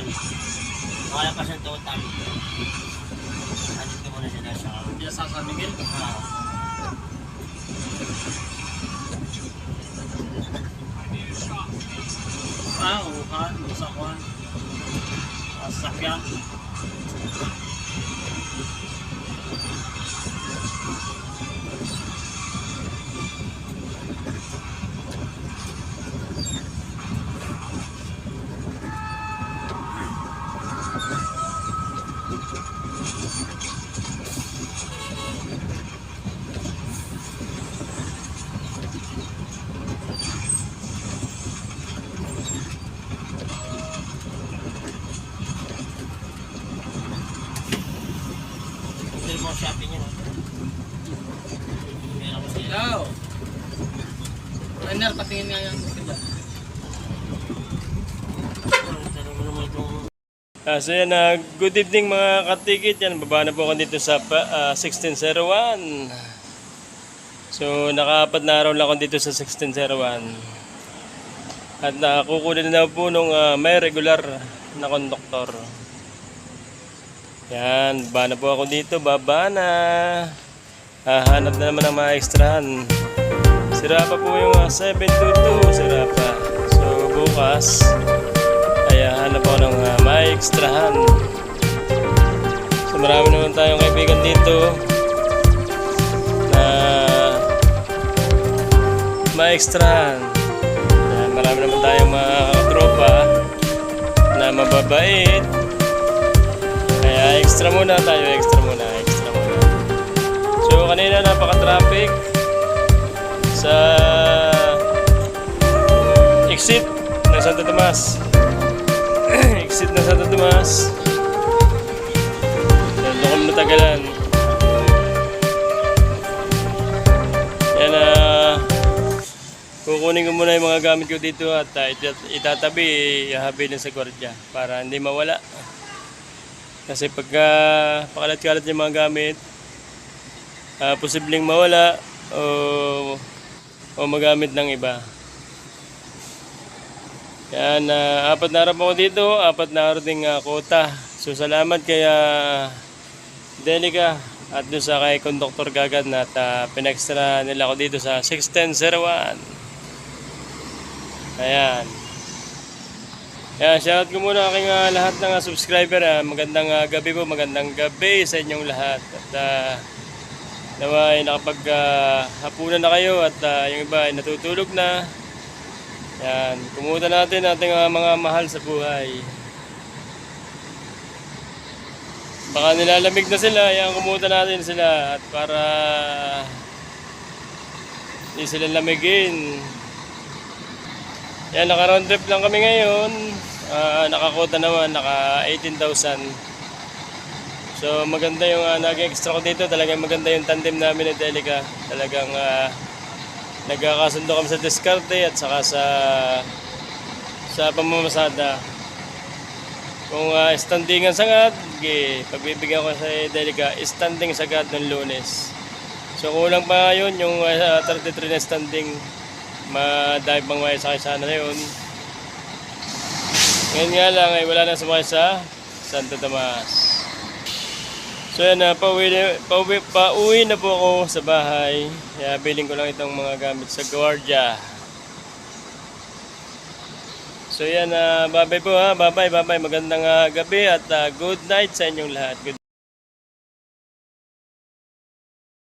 total. Makalabas ng total. Andito muna sila sa... Sa San Miguel. Ah. Ah, uhan, usakuan. Ah, Sasakyan. Hindi mo shopping yun. Meron ko sila. Hello. Renner, patingin nga yan. Diba? Itong... Ah, so yan, ah, good evening mga katikit. Yan, baba na po ako dito sa pa- ah, 1601. So, nakaapat na araw lang ako dito sa 1601. At nakukunin na po nung ah, may regular na konduktor. Yan, baba na po ako dito. Baba na. Hahanap na naman ng mga ekstrahan. Sira pa po yung ah, 722. Sira pa. So, bukas, ay ah, hanap ako ng uh, may ekstrahan. So marami naman tayong kaibigan dito na may ekstrahan. Marami naman tayong mga tropa na mababait. Extra muna tayo, extra muna, extra muna. So kanina napaka-traffic sa exit ng Santo Tomas exit na sa Tomas. Doon kami natagalan. Yan na kukunin ko muna yung mga gamit ko dito at uh, itat- itatabi, ihahabilin sa gwardiya para hindi mawala. Kasi pagka pakalat-kalat yung mga gamit, ah, posibleng mawala o, o magamit ng iba. Yan, ah, apat na araw ako dito, apat na araw ding ah, kota. So salamat kay ah, Denica at doon sa kay Conductor Gagad na at uh, pinextra nila ako dito sa 6101. Ayan. Ayan, shoutout ko muna aking ah, lahat ng ah, subscriber. ah. magandang ah, gabi po, magandang gabi sa inyong lahat. At uh, nawa ay nakapag ah, hapunan na kayo at ah, yung iba ay natutulog na. Yan, kumuta natin ating ah, mga mahal sa buhay. Baka nilalamig na sila, yan kumuta natin sila at para hindi sila lamigin. Yan, naka round trip lang kami ngayon. Ah, nakakota naman, naka 18,000. So maganda yung uh, nag-extra ko dito, talagang maganda yung tandem namin ni Delica. Talagang ah, nagkakasundo kami sa diskarte at saka sa sa pamamasada. Kung uh, standingan sagad, okay, pagbibigyan ko sa Delica, standing sagad ng lunes. So kulang pa yun, yung uh, 33 na standing, madahil pang may sakay sana na yun. Ngayon nga lang ay wala na sumakay sa Santo Tomas. So yan na, pauwi na, pauwi, pauwi na po ako sa bahay. Kaya biling ko lang itong mga gamit sa gwardiya. So yan, uh, bye-bye po ha. Bye-bye, bye-bye. Magandang ah, gabi at ah, good night sa inyong lahat. Good